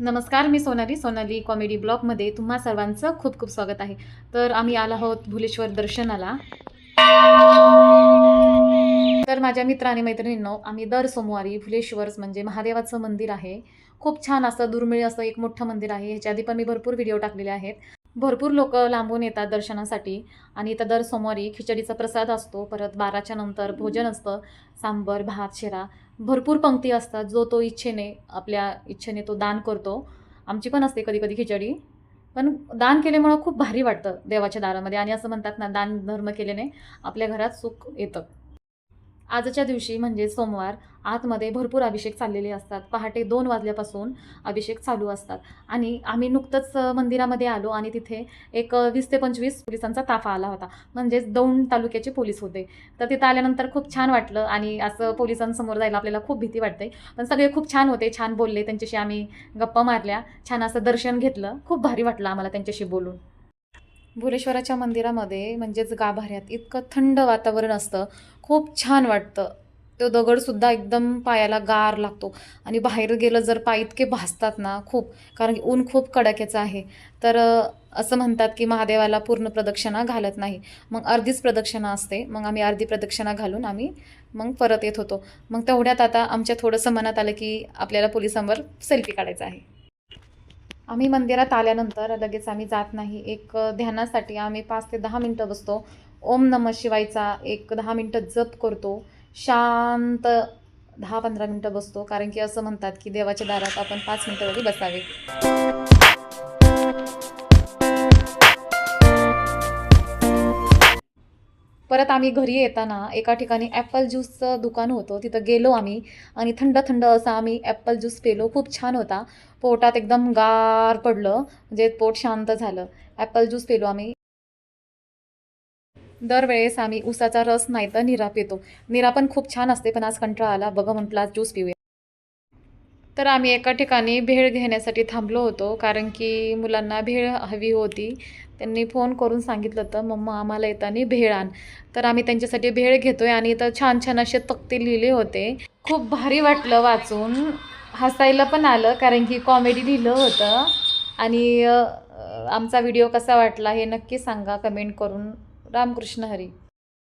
नमस्कार मी सोनाली. सोनाली कॉमेडी ब्लॉगमध्ये तुम्हा सर्वांचं खूप खूप स्वागत आहे. तर आम्ही आलो आहोत भुलेश्वर दर्शनाला. तर माझ्या मित्र आणि मैत्रिणींनो आम्ही दर सोमवारी भुलेश्वर म्हणजे महादेवाचं मंदिर आहे. खूप छान असं दुर्मिळ असं एक मोठं मंदिर आहे. ह्याच्या आधी पण मी भरपूर व्हिडिओ टाकलेले आहेत. भरपूर लोक लांबून येतात दर्शनासाठी. आणि इथं दर सोमवारी खिचडीचा प्रसाद असतो. परत बाराच्या नंतर भोजन असतं. सांबर भात शिरा. भरपूर पंक्ती असतात. जो तो इच्छेने आपल्या इच्छेने तो दान करतो. आमची पण असते कधी कधी खिचडी. पण दान केल्यामुळं खूप भारी वाटतं देवाच्या दारामध्ये. आणि असं म्हणतात ना दान धर्म केल्याने आपल्या घरात सुख येतं. आजच्या दिवशी म्हणजे सोमवार आतमध्ये भरपूर अभिषेक चाललेले असतात. पहाटे दोन वाजल्यापासून अभिषेक चालू असतात. आणि आम्ही नुकतंच मंदिरामध्ये आलो आणि तिथे एक वीस ते पंचवीस पोलिसांचा ताफा आला होता. म्हणजेच दौंड तालुक्याचे पोलीस होते. तर तिथं आल्यानंतर खूप छान वाटलं आणि असं पोलिसांसमोर जायला आपल्याला खूप भीती वाटते. पण सगळे खूप छान होते छान बोलले. त्यांच्याशी आम्ही गप्पा मारल्या. छान असं दर्शन घेतलं. खूप भारी वाटलं आम्हाला त्यांच्याशी बोलून. भुलेश्वराच्या मंदिरामध्ये म्हणजेच गाभाऱ्यात इतकं थंड वातावरण असतं. खूप छान वाटतं. तो दगडसुद्धा एकदम पायाला गार लागतो. आणि बाहेर गेलं जर पाय इतके भासतात ना खूप कारण की ऊन खूप कडाक्याचं आहे. तर असं म्हणतात की महादेवाला पूर्ण प्रदक्षिणा घालत नाही. मग अर्धीच प्रदक्षिणा असते. मग आम्ही अर्धी प्रदक्षिणा घालून आम्ही मग परत येत होतो. मग तेवढ्यात आता आमच्या थोडंसं मनात आलं की आपल्याला पोलिसांवर सेल्फी काढायचा आहे. आम्ही मंदिरात आल्यानंतर लगेच आम्ही जात नाही. एक ध्यानासाठी आम्ही पाच ते दहा मिनटं बसतो. ओम नम शिवायचा एक दहा मिनटं जप करतो. शांत दहा पंधरा मिनटं बसतो. कारण की असं म्हणतात की देवाच्या दारात आपण पाच मिनटं तरी बसावे. परत आम्ही घरी येताना एका ठिकाणी ॲपल ज्यूसचं दुकान होतं. तिथं गेलो आम्ही आणि थंड थंड असं आम्ही ॲपल ज्यूस पेलो. खूप छान होता. पोटात एकदम गार पडलं. म्हणजे पोट शांत झालं. ॲपल ज्यूस पेलो आम्ही. दरवेळेस आम्ही उसाचा रस नाही तर निरा पितो. निरा पण खूप छान असते. पण आज कंटाळा आला. बघा म्हटलं आज ज्यूस पिऊया. तर आम्ही एका ठिकाणी भेळ घेण्यासाठी थांबलो होतो कारण की मुलांना भेळ हवी होती. त्यांनी फोन करून सांगितलं होतं मम्मा आम्हाला येताना भेळ आण. तर आम्ही त्यांच्यासाठी भेळ घेतो आहे आणि इथं छान छान असे तक्ते लिहिले होते. खूप भारी वाटलं वाचून. हसायला पण आलं कारण की कॉमेडी लिहिलं होतं. आणि आमचा व्हिडिओ कसा वाटला हे नक्की सांगा कमेंट करून. रामकृष्ण हरी.